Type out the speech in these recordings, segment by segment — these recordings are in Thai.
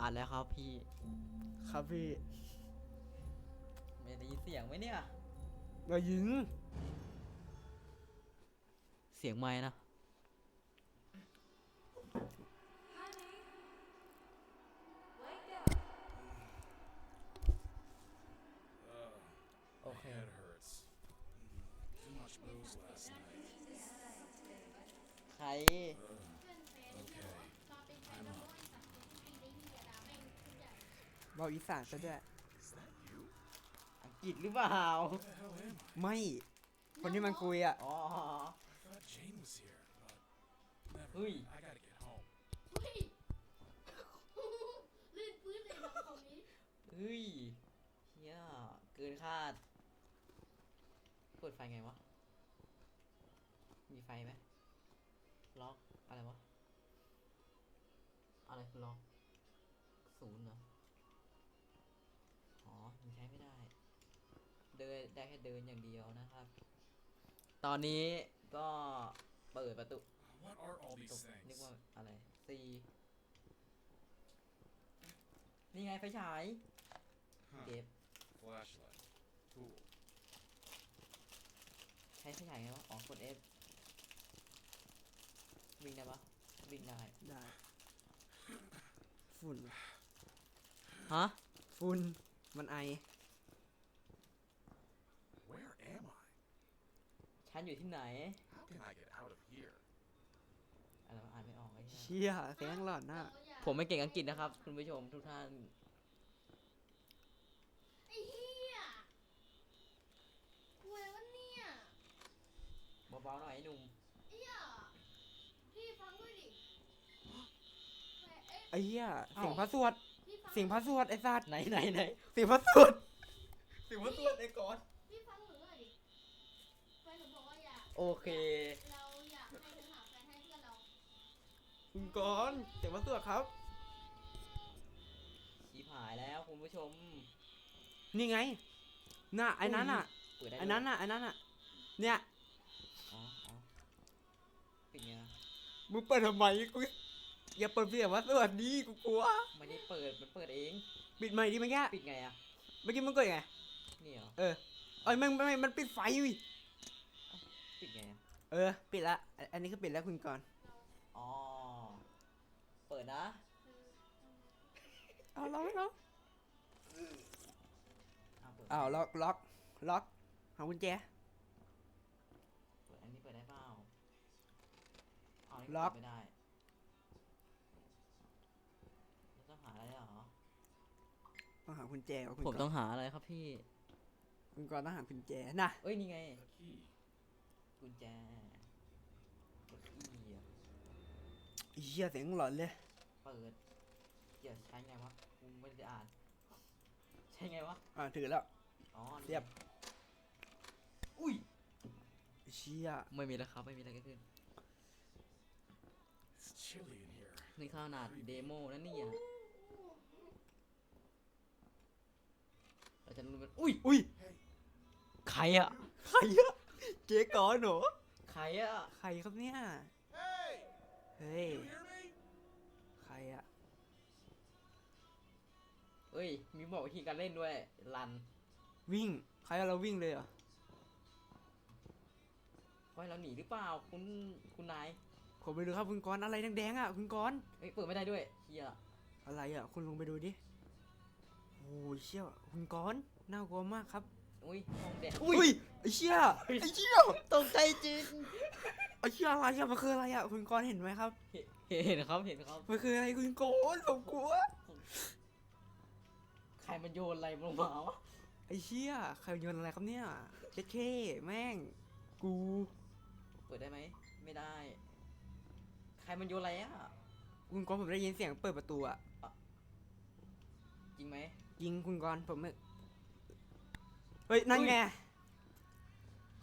อ่านแล้วครับพี่ ครับพี่ไม่ได้ยินเสียงไหมเนี่ยมายิง เสียงไม้นะ โอเค Head hurts. Too much booze last night. ใคร Okay. บอกอีสานซะด้วย Is that you? อังกฤษหรือเปล่า Who the hell am I? ไม่ คนที่มันคุยอะ อ๋อ I thought Jane was here, but never. Ui. mind. I gotta get home. เฮ้ยลื่นพื้นเลยน้องคนนี้เฮ้ยเฮียเกินคาดเปิดไฟไงวะ มีไฟไหม ได้แค่เดินอย่างเดียวนะครับ ตอนนี้ก็เปิดประตู What are all ต these กนึก things? ว่าอะไรซีนี่ไงไฟฉาย Huh. เก็บ Flashlight. Cool. ใช้ไฟฉายไงวะอ๋อกด F วิ่งได้ปะวิ่งได้ ได้ฝุ่น ฮะ ฝุ่น มันไอ Where am I? ฉันอยู่ที่ไหน How can I get out of here? อะไรวะอ่านไม่ออกไอ้เหี้ยเชี่ยเสียงหลอนน่ะเราอยากผมไม่เก่งอังกฤษนะครับ คุณผู้ชมทุกท่าน ไอ้เหี้ยคุยวะเนี่ยเบาๆหน่อยไอ้หนุ่ม ไอ้เหี้ยพี่ฟังด้วยดิแหมเอ๊ะไอ้เหี้ยเอ้าเสียงพระสวดพี่ฟังเสียงพระสวดไอ้สัตว์ไหนไหนไหนเสียงพระสวดเสียงพระสวดไอ้ก่อน โอเค เราอยากให้เธอหาแฟนให้เพื่อนเรา คุณกรณ์เสียงพระสวดครับ ชิบหายแล้วคุณผู้ชมนี่ไง น่ะไอ้นั้นอะเปิดได้ไอ้นั้นด้วยอะไอ้นั้นอะ เนี่ย อ๋ออ๋อปิดไงอะมึงเปิดทำไมกูอย่าเปิดเสียงพระสวดดีกูกลัว ไม่ได้เปิด มันเปิดเอง ปิดใหม่ดิเมื่อกี้ปิดไงอะเมื่อกี้มึงเกิดไง นี่เหรอ เออเอ้ยมันมันมันปิดไฟวิปิดไงอะ เออ ปิดละอันอันนี้คือปิดแล้วคุณกรณ์อ๋อ เปิดนะ เอาล็อกล็อกอ้าวเปิดอ้าวล็อกล็อกล็อกหากุญแจ เปิดอันนี้เปิดได้เปล่าเอานนี้ล็อก เปิดไม่ได้เราต้องหาอะไรเหรอ ต้องหากุญแจกับคุณผมกต้อรณ์งหาอะไรครับพี่ คุณกรณ์ต้องหากุญแจน่ะเอ้ย นี่ไง The key. กุญแจกดอีอะไอ้เหี้ยเสียงหลอนเลย เปิดเดี๋ยวใช้ไงวะกูไม่ได้อ่าน ใช้ไงวะ อ่าถือแล้ว อ๋อนี่เรียบ อุ้ยไอ้เชี่ยไม่มีแล้วครับ ไม่มีอะไรเกิดขึ้น It's chilly in here. นี่ขนาดเดโมนะเนี่ยเราจะรู้กันอุ้ยอุ้ย Hey, ใครอะใครอะ เจ๊กอนเหรอใครอะใครครับเนี่ย hey! เฮ้ย You hear me? ใครอะเอ้ย มีบอกวิธีการเล่นด้วยรันวิ่ง ใครเอาเราวิ่งเลยเหรอไว้เราหนีหรือเปล่าคุณคุณนายผมไปดูครับคุณกรณ์อะไรแดงๆอะคุณกรณ์เอ้ยเปิดไม่ได้ด้วยเฮียอะไรอะคุณลงไปดูดิ โอ้ยเชี่ยคุณกรณ์น่ากลัวมากครับ อุ้ยห้องแดงอุ้ยไอ้เชี่ยไอ้เชี่ยตกใจจริงไอ้เชี่ยอะไรอะมันคืออะไรอะคุณกรณ์เห็นไหมครับเห็นเห็นครับเห็นครับมันคืออะไรคุณกรณ์ผมกลัวใครมันโยนอะไรลงมาวะไอ้เชี่ยใครโยนอะไรครับเนี่ยเจ๊เข้แม่ง กู เปิดได้ไหมไม่ได้ ใครมันโยนอะไรอะคุณกรณ์ผมได้ยินเสียงเปิดประตูอะจริงไหมยิงคุณกรณ์ผมไม่ เฮ้ยนั่นไง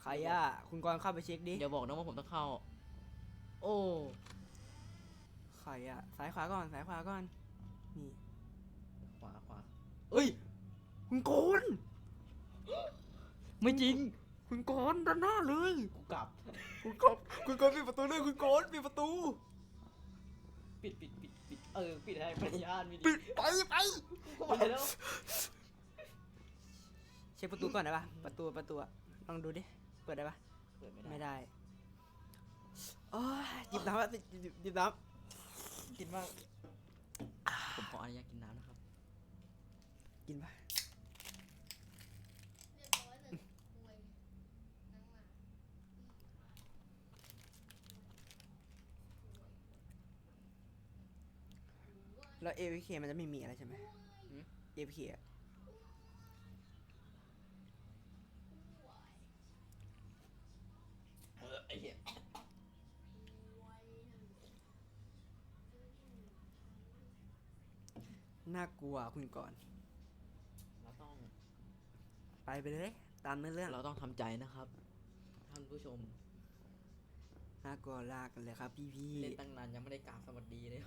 ใครอะคุณกรณ์เข้าไปเช็คดิอย่าบอกนะว่าผมต้องเข้า โอ้ใครอะซ้ายขวาก่อนซ้ายขวาก่อนนี่ขวาขวาเอ้ย คุณกรณ์ไม่จริง คุณกรณ์ด้านหน้าเลยกูกลับ คุณกรณ์คุณกรณ์ปิดประตูเลยคุณกรณ์ปิดประตู ปิดปิดปิดปิดเเออปิดให้ปัญญาณมีปิดีดไปไป กูไปแล้ว เช็คประตูก่อนได้ปะประตูประตูอะลองดูดิ เปิดได้ปะเปิดไม่ไม่ได้ได้โอ้ยหยิบน้ำอะหยิบหยิบหยิบน้กินมากผมขออนุญาตกินน้ำนะครับำกินปะเรียบร้อยเลยป่วยนั่งมาแล้วเอวีเคมันจะไม่มีอะไรใช่ไหมหืมเอวีเคอะ น่ากลัวคุณก่อน เราต้องไปไปเลย ตามเนื้อเรื่องเราต้องทำใจนะครับ ท่านผู้ชมน่ากลัวลากกันเลยครับ พี่พี่เล่นตั้งนานยังไม่ได้กราบสวัสดีเลย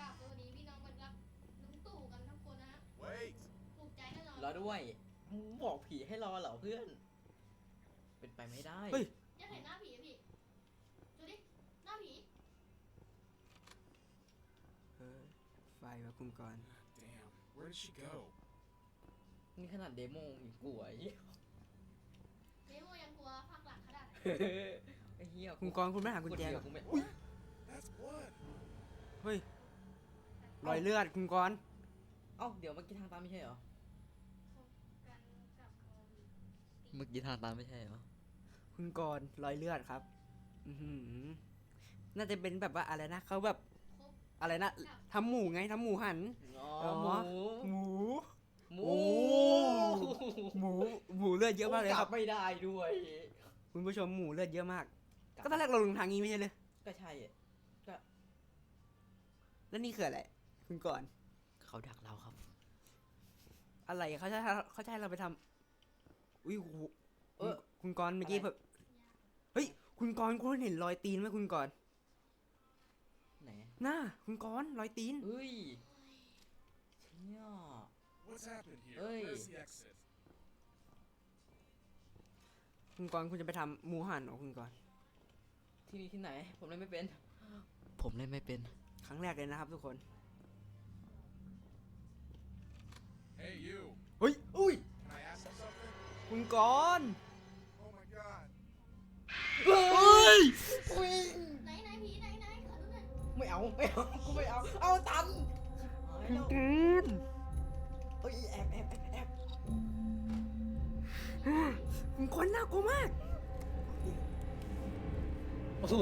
กราบสวัสดีพี่น้องมันรักลุงตู่กันทุกคนนะฮะ Wait! ถูกใจแน่นอนรอด้วยมึงบอกผีให้รอเหรอเพื่อน เป็นไปไม่ได้ เฮ้ย อยากเห็นหน้าผีอะพี่ดูดิ หน้าผี เออ ไฟมาคุณก่อน Damn, where did she go? นี่ขนาดเดโมอีกกลัวไอ้เหี้ยเดโมยังกลัวภาคหลังขนาดไอ้เหี้ยคุณกรณ์คุณไม่หากุญแจกดเหรเดียอวกูไม่ That's blood. เฮ้ย รอยเลือดคุณกรณ์เอ้าเดี๋ยวเมื่อกี้ทางตามไม่ใช่เหรอกันกับโควิดเมื่อกี้ทางตามไม่ใช่เหรอ คุณกรณ์รอยเลือดครับ อือหือน่าจะเป็นแบบว่าอะไรนะเขาแบบครบ อะไรนะทำหมูไงทำหมูหันอ๋ออ๋อหมูหมู หมูโอ้หมูหมูเลือดเยอะมากเลยครับกบไม่ได้ด้วย คุณผู้ชมหมูเลือดเยอะมาก ก็ตอนแรกเราลงทางนี้ไม่ใช่เลยก็ใช่อะแล้วนี่คืออะไรคุณก่อน เขาดักเราครับ อะไรเขาจะเขาจะให้เราไปทำอุ้ยโหเออคุณกรณ์เมื่อกี้อะไรแบบเฮ้ย คุณกรณ์คุณเห็นรอยตีนไหมคุณกรณ์ไห นน่าคุณกรณ์รอยตีน เฮ้ยเชี่ย What's happened here? Hey. Where's the exit? คุณกรณ์คุณจะไปทำหมูหันเหรอคุณกรณ์ที่นี่ที่ไหน ผมเล่นไม่เป็น ผมเล่นไม่เป็น ครั้งแรกเลยนะครับทุกคน Hey, you. เฮ้ยอุ้ย Can I ask you something? คุณกรณ์ เอาไม่เอากูไม่เอาเอาตันหายคุณแล้วกรณ์เฮ้ยแอบแอบแอบแอบคุณกรณ์น่ากลัวมากโอ้โห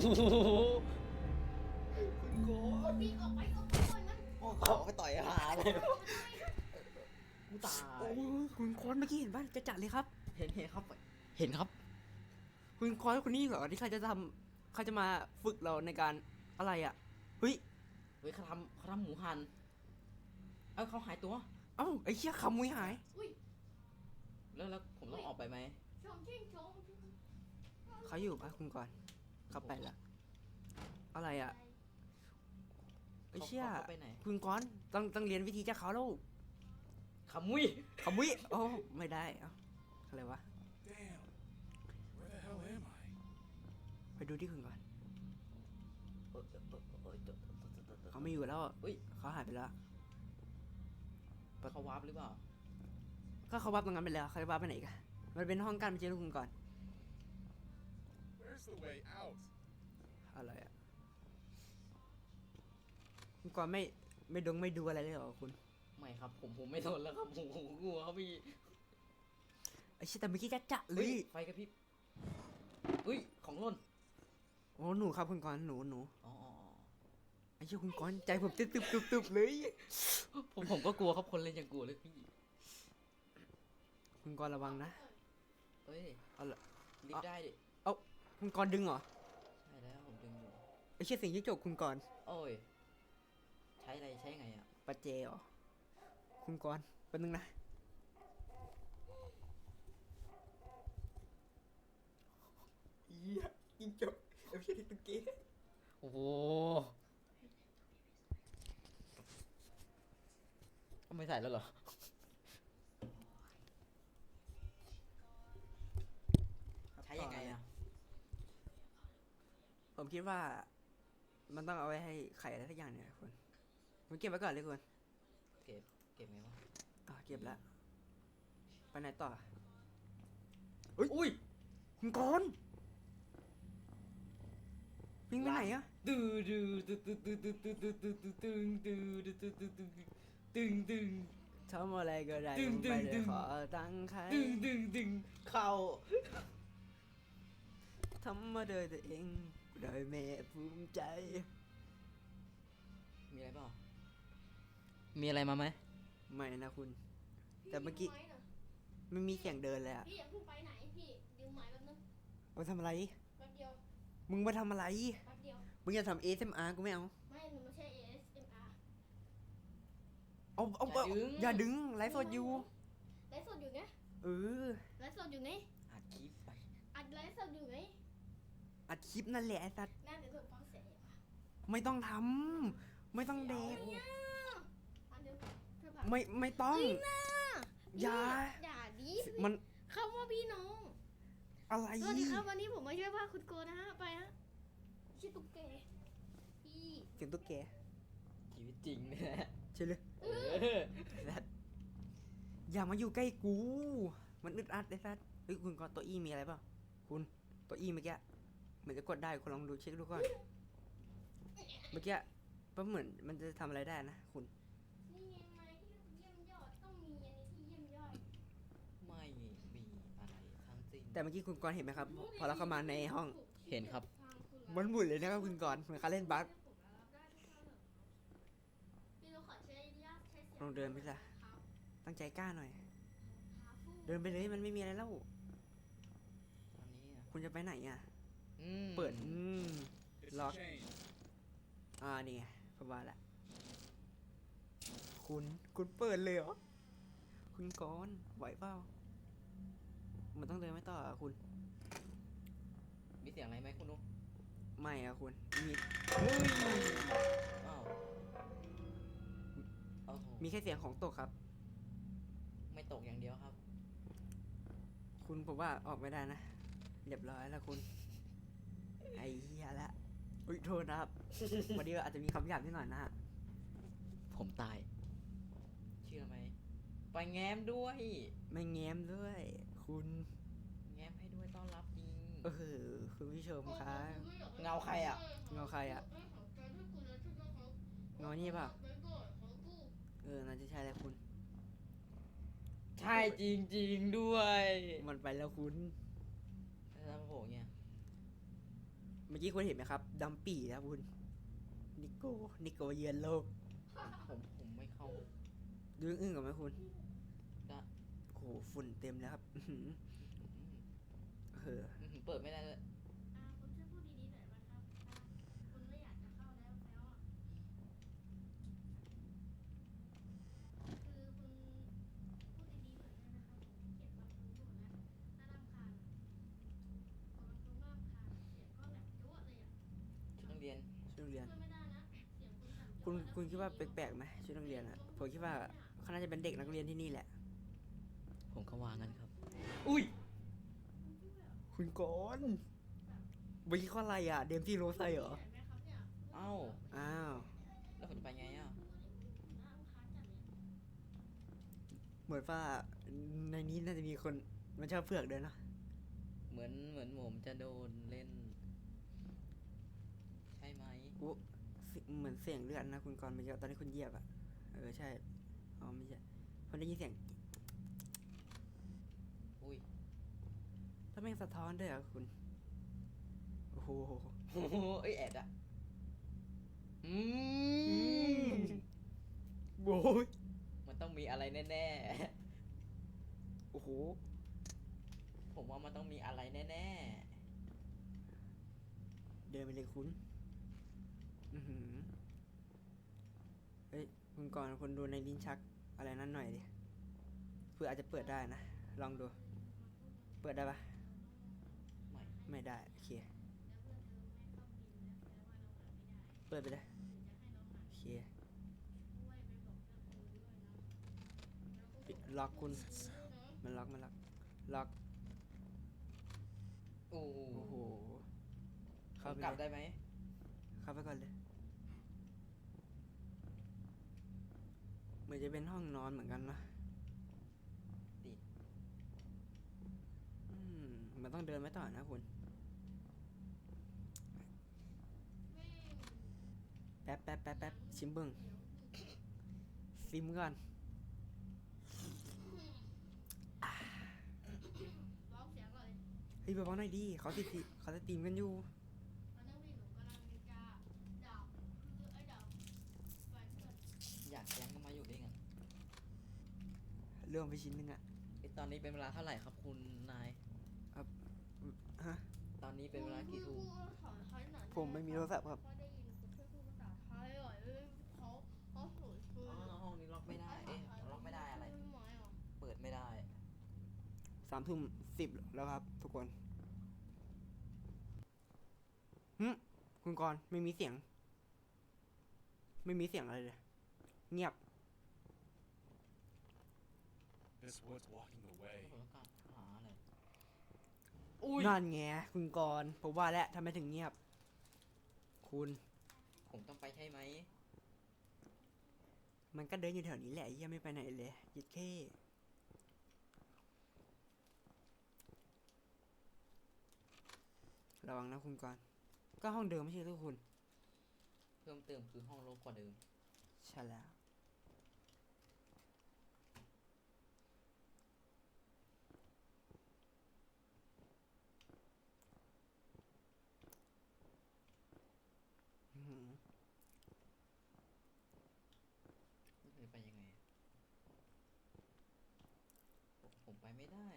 คุณโกเอาปีกออกไปออกไปก่อนมันโอ้ขอไปต่อยหาเลยกูตาโอ้ยยคุณกรณ์เมื่อกี้เห็นป่ะจะจัดเลยครับ เห็นเห็นครับเห็นครับ คุณกรณ์คนนี้เหรอที่เขาจะทำเขาจะมาฝึกเราในการอะไรอะ เฮ้ยเฮ้ยเขาทำเขาทำหมูหันเอ้าเขาหายตัว เอ้าไอ้เชี่ยขมุยหาย อุ้ยแล้วแล้วผมต้องออกไปไหมชมชิงชมเขาอยู่ป่ะคุณกรณ์เขาไปละอะไรอะไอ้เชี่ยขาขาไปไหนคุณกรณ์ต้องต้องเรียนวิธีจากเขาแล้วขมุยขมุยโอ้ไม่ได้เอ้าอะไรวะ Damn. Where the hell am I? ไปดูที่คุณก่อน เออเออเออเขาไม่อยู่แล้วอะอุ้ยเขาหายไปแล้ว เขาวาร์ปหรือเปล่า ก็เขาวับตรงนั้นไปแล้วเขาวับไปไหนกันมันเป็นห้องการไปเจอคุณก่อน Where's the way out? อะไรอะคุณก่อนไม่ไม่ดงไม่ดูอะไรเลยเหรอคุณไม่ครับ ผมผมไม่ทนแล้วครับผมผมกลัวครับพี่ไอ้เชี่ยแต่เมื่อกี้จะจะเลเฮ้ยยไฟกระพริบอุ้ยของหล่นโอ้หนูครับคุณก่อนหนูหนูอ๋ออ๋ออ๋อ ไอ้เชี่ยคุณก่อนใจผมตึบตึบตึบตึบเลย ผมผมก็กลัวครับคนเล่นยังกลัวเลยพี่คุณก่อนระวังนะเฮ้ยเอาละรีบได้ดิคุณก่อนดึงเหรอใช่แล้วผมดึงอยู่ไอ้เชี่ยเสียงยิ่งจกคุณก่อนโอ้ย ใช้อะไรใช้ไงอะปัจเจเหรอคุณก่อนแป๊บนึงนะเหี้ยยิ่งจกไอ้เชี่ยที่ตะกี้โอ้โห ไม่ใส่แล้วเหรอใช้ยังไงอะผมคิดว่า มันต้องเอาไว้ให้ไข่อะไรสักอย่างเนี่ยคุณผมเก็บไว้ก่อนเลยคุณเก็บ เก็บไงวะอ่าเก็บแล้วไปไหนต่ออุ้ยคุณกรณ์วิ่งไปไหนอะ ดูดูดูดูดูดูดูดูดูดูตึงดูดูดูดูดู ตึงตึงทำอะไรก็ได้ดึงผมไปดึงเลยขอตังค์ใครดึงดึงดึงเข้าทำมาโดยตัวเองโดยแม่ภูมิใจ มีอะไรเปล่ามีอะไรมาไหมไม่นะคุณพี่แต่เมื่อกี้ยืไม้หน่อยไม่มีเสียงเดินเลยอะพี่อย่าเพิ่งไปไหนพี่ยืมไม้แป๊บนึงมาทำอะไรแป๊บเดียวมึงมาทำอะไรแป๊บเดียวมึงอย่าทำ ASMR กูไม่เอาไม่หนูไม่ใช่ ASMR เอาเอาเอาอย่าดึงไลฟ์สดอยู่ไลฟ์สดอยู่ไงเออไลฟ์สดอยู่ไงอัดคลิปไปอัดไลฟ์สดอยู่ไงอัดคลิปนั่นแหละไอ้สัตว์นั่นเดี๋ยวถูกฟังเสียงอะไม่ต้องทำไม่ต้องเด็กเนี่ยอันเดี๋ยวเธอผ่านไม่ไม่ต้อง เฮ้ยน่าอย่า อย่าดิมันคำว่าพี่น้อง อะไรสวัสดีครับวันนี้ผมมาช่วยพาคุณโกนะฮะไปฮะชื่อตุ๊กแกพี่เสียงตุ๊กแกชีวิตจริงเนี่ยใช่เลยเออสัตว์อย่ามาอยู่ใกล้กู มันอึดอัดไอ้สัตว์เฮ้ยคุณก็ตัวอี้มีอะไรเปล่าคุณตัวอี้เมื่อกี้เหมือนจะกดได้คุณลองดูเช็คดูก่อนเมื่อกี้ก็เหมือนมันจะทำอะไรได้นะคุณนี่ไงไม้ที่เยี่ยมยอดต้องมีอันนี้ที่เยี่ยมยอดไม่มีอะไรทั้งสิ้นแต่เมื่อกี้คุณกรณ์เห็นไหมครับ พอเราเข้ามาในห้อง เห็นครับ มันหมุนเลยนะครับคุณกรณ์เหมือนเขาเล่นบาส พี่เราขอใช้ญาตใช้เสียง ลองเดินไปสิครับตั้งใจกล้าหน่อยหาฟู่เดินไปเลยมันไม่มีอะไรแล้ว ตอนนี้อะคุณจะไปไหนอะ อืมเปิด อืม It's Lock. a chain. อ่า นี่ไงประมาณละ คุณ คุณเปิดเลยเหรอ คุณกรณ์ไหวเปล่า มันต้องเดินไม่ต่ออะคุณ มีเสียงอะไรไหมคุณนุ๊กไม่อะคุณ มีอ้าวโอ้โห มีแค่เสียงของตกครับ ไม่ตกอย่างเดียวครับ คุณผมว่าออกไม่ได้นะ เรียบร้อยแล้วคุณ ไอ้เหี้ยละ อุ้ยโทษนะครับ วันนี้อาจจะมีคำหยาบนิดหน่อยนะฮะผมตาย เชื่อไหมไปแง้มด้วย ไม่แง้มด้วย คุณ แง้มให้ด้วยต้อนรับจริง เออคุณผู้ชมครับ เงาใครอะเงาใครอะเงานี่เปล่า เออน่าจะใช่แล้วคุณ ใช่จริงจริงๆด้วยมันไปแล้วคุณแล้วโหเนี่ยเมื่อกี้คุณเห็นไหมครับดัมปี่นะครับคุณ นิโก้นิโก้เยือนโลก ผมผมไม่เข้าดูอึ้งๆกับไหมคุณได้โอ้โหฝุ่นเต็มแล้วครับอื้อหืออืมเออ อืมเปิดไม่ได้เลย อ่าคุณช่วยพูดดีๆหน่อยไหมครับอ่าคุณไม่อยากจะเข้าแล้วแล้วอะคือคุณพูดดีๆหน่อยได้ไหมครับผมเกลียดฟังคุณพูดแล้วน่ารำคาญผมฟังคุณมากค่ะเสียงก็แบบจั่วเลยอะ ชุดนักเรียน ชุดนักเรียน ช่วยไม่ได้นะเสียงคุณสั่น คุณจั่วแล้วคุณคิดว่าแปลกๆไหมชุดนักเรียนอะผมคิดว่าเขาน่าจะเป็นเด็กนักเรียนที่นี่แหละ ผมก็วางกันครับ อุ้ย คุณกอนเมื่อกี้ข้ออะไรอะ เดมซี่โรไซเหรอเห็นไหมครับเนี่ยเอ้า อ้าว แล้วผมจะไปไงอะน่ารำคาญจัดเลยเหมือนว่าในนี้น่าจะมีคนมันชอบเผือกด้วยเนอะเหมือนเหมือนผมจะโดนเล่น ใช่ไหม อุ๊ เสียเหมือนเสียงเลือดนะคุณกรณ์เมื่อกี้ตอนที่คุณเหยียบอะเออใช่อ๋อไม่ใช่ผมได้ยินเสียงอุ้ยแล้วแม่งสะท้อนด้วยเหรอคุณโอ้โหโอ้โหเอ้ยแอดอะอืมโอ้ยมันต้องมีอะไรแน่โอ้โหๆ ผมว่ามันต้องมีอะไรแน่เดินไปเลยคุณ อือหือเฮ้ยคุณก่อนคุณดูในลิ้นชักอะไรนั่นหน่อยดิเพื่ออาจจะเปิดได้นะ ลองดู เปิดได้ปะๆไม่ไม่ได้ โอเค เปิดไปเลยโอเคปิดล็อกคุณมันล็อกมันล็อกล็อก โอ้โหโอ้โหผเข้ามไปกลับเลยได้ไหมเข้าไปก่อนเลย มือนจะเป็นห้องนอนเหมือนกันนะติดอืมมันต้องเดินไปต่อนะคุณแม่งแป๊บแป๊บแป๊บแป๊บชิมเบิงซิมก่อนร้องเสียงก่อนเลยเฮ้ยเบาๆหน่อยดิเขาติดติเขาจะตีมกันอยู่ ตอนนั้นพี่หนูกำลังจะดับคือไอ้ดับไฟเพื่อน อยากแย้งก็มาอยู่ด้วยกัน เรื่องไปชิ้นหนึงอะเอ้ยตอนนี้เป็นเวลาเท่าไหร่ครับคุณนายฮะ ตอนนี้เป็นเวลากี่ทุ่มพูดภาษาไทยหน่อยผมไม่มีโทรศัพท์ครับเขาได้ยินคุณช่วยพูดภาษาไทยหน่อยเอ้ยเขาเขาสวยช่วยอ๋อห้องนี้ล็อกไม่ได้เอ๊ะล็อกไม่ได้อะไรไม่ไหวหรอเปิดไม่ได้ สามทุ่มสิบแล้วครับ ทุกคนหึคุณกรณ์ไม่มีเสียง ไม่มีเสียงอะไรเลย เงียบ This wood's walking away. ผมต้องการหาอะไรอุ้ยนั่นไงคุณกรณ์ผมว่าแล้วทำไมถึงเงียบ คุณผมต้องไปใช่ไหมมันก็เดินอยู่แถวนี้แหละเยี่ยไม่ไปไหนเลยยิดเข้ระวังนะคุณกรณ์ก็ห้องเดิมไม่ใช่ทุกคุณ เพิ่มเติมคือห้องรกกว่าเดิมใช่แล้ว อื้อหือ นี่คือไปยังไงผมผมไปไม่ได้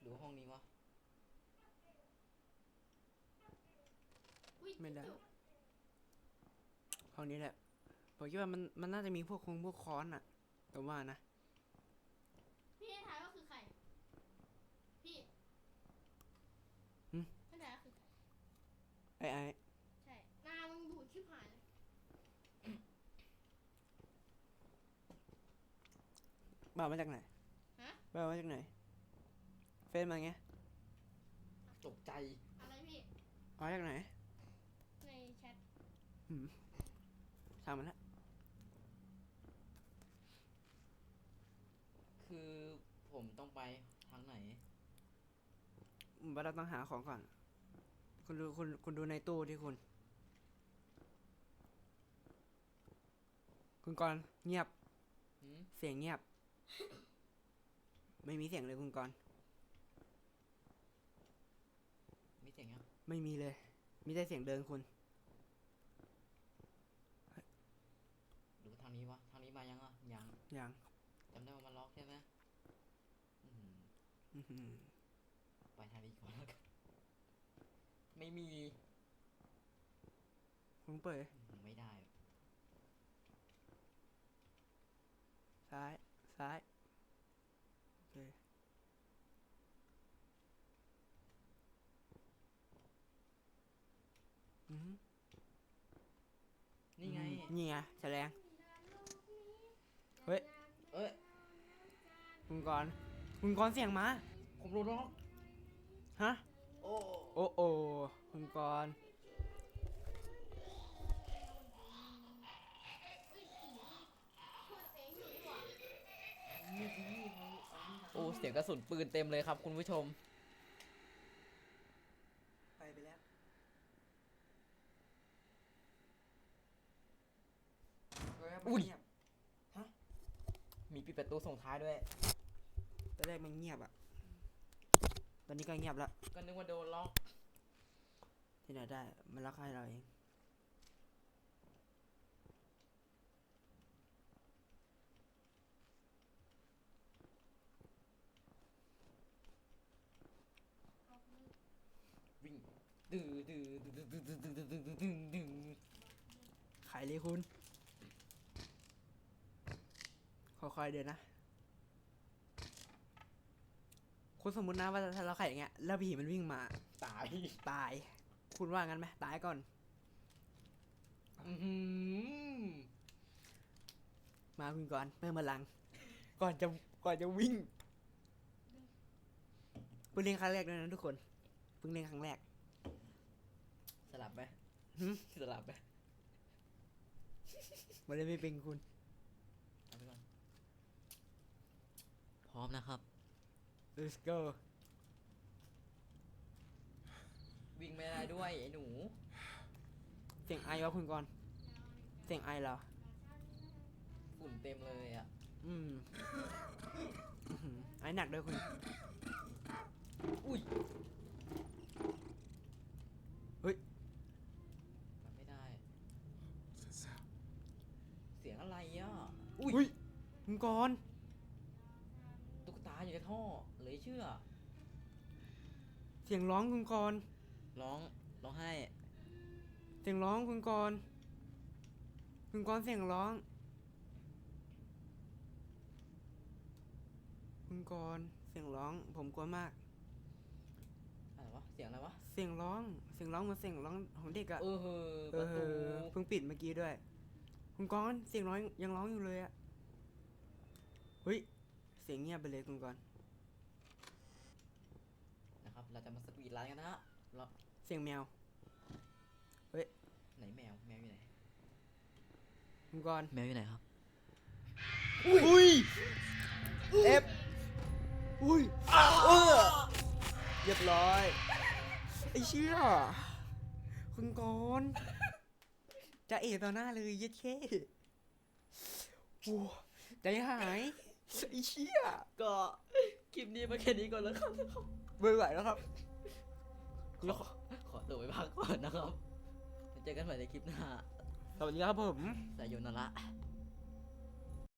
หรื อว่าห้องนี้วะ อุ๊ยไม่ได้จุ๊บห้องนี้แหละผมคิดว่ามันมันน่าจะมีพวกคงพวกค้อนอะแต่ว่านะพี่ให้ทายว่าคือใคร พี่หึให้ทายว่าคือใคร ไอ้ไอ้ใช่หน้ามึงบูดชิบหายเลยบ้ามาจากไหนฮะบ้ามาจากไหน เฟซมาไงตกใจ อะไรพี่ เอาจากไหนในแชททำมันละคือผมต้องไปทางไหนว่าเราต้องหาของก่อน คุณดูคุณคุณดูในตู้ที่คุณ คุณกรณ์เงียบ หืมเสียงเงียบ ไม่มีเสียงเลยคุณกรณ์ มี เสียงยังไม่มีเลย มีแต่เสียงเดินคุณหรือทางนี้วะ ทางนี้มายังอะ ยังอย่างจำได้ว่ามันล็อกใช่ไหมอื้อหืออื้อหือไปทางนี้ก่อนแล้วกันไม่มีคุณเปิดอื้อหือไม่ได้ ซ้าย ซ้าย โอเค อือหือ นี่ไงนี่ไงแฉลงเฮ้ยเอ้ยคุณกรณ์คุณกรณ์เสียงมาผมโดนล็อกฮะโอ้โอ้โอ้คุณกรณ์โอ้เสียงกระสุนปืนเต็มเลยครับคุณผู้ชม ไปไปแล้ว อุ้ยมีปิดประตูส่งท้ายด้วย ตอนแรกมันเงียบอะตอนนี้ก็เงียบแล้วก็นึกว่าโดนล็อก ที่ไหนได้มันล็อกให้เราเอง วิ่งดื้อดื้อดื้อดื้อดื้อดื้อดื้อดื้อดื้อดื้อดื้อขายเลยคุณ ค่อยๆเดินนะ คุณสมมุตินะว่าถ้าเราขายอย่างเงี้ย แล้วผีมันวิ่งมา ตาย ตาย คุณว่างั้นไหมตายก่อน อื้อหือมาคุณก่อนเพิ่มพลัง ก่อนจะก่อนจะวิ่งเพิ่งเล่นครั้งแรกด้วยนะทุกคนเพิ่งเล่นครั้งแรก สลับไหมหึ สลับไหมมันเลยไม่เป็นคุณ เอาไปก่อน พ ร้อมนะครับ let's go วิ่งไม่ได้ด้วยไอ้หนู เสียงไอวะคุณกรณ์เสียงไอเหรอ ฝุ่นเต็มเลยอะ อืมอื้อหือไอหนักด้วยคุณ อุ้ยเฮ้ยทำไม่ได้ What's that sound? เสียงอะไรอะ อุ้ย คุณกรณ์ ตุ๊กตาอยู่ในท่อ เหลยเชื่อ เสียงร้องคุณกรณ์ร้องร้องไห้เสียงร้องคุณกรณ์คุณกรณ์เสียงร้อง คุณกรณ์เสียงร้อง ผมกลัวมาก อะไรวะเสียงอะไรวะเสียงร้อง เสียงร้องเหมือนเสียงร้องของเด็กอะเออเฮอเอประตูอเพิ่งปิดเมื่อกี้ด้วย คุณกรณ์เสียงร้องยังร้องอยู่เลยอะเฮ้ยเสียงเงียบไปเลยคุณกรณ์นะครับ เราจะมาสปีดไลน์กันนะฮะเราเสียงแมวไหนแมว แมวอยู่ไหนคุณกรณ์แมวอยู่ไหนครับ อุ้ยเอฟอุ้ยเออเรียบร้อย ไอ้เชี่ยคุณกรณ์จะเอต่อหน้าเลยเย็ดเข้โอ้ใจหาย ไอ้เชี่ยก็คลิปนี้มาแค่นี้ก่อนแล้วครับ ไม่ไหวแล้วครับ ขอขอตัวไปพักก่อนนะครับเจอกันใหม่ในคลิปหน้า สวัสดีครับผม สายโยนาระบ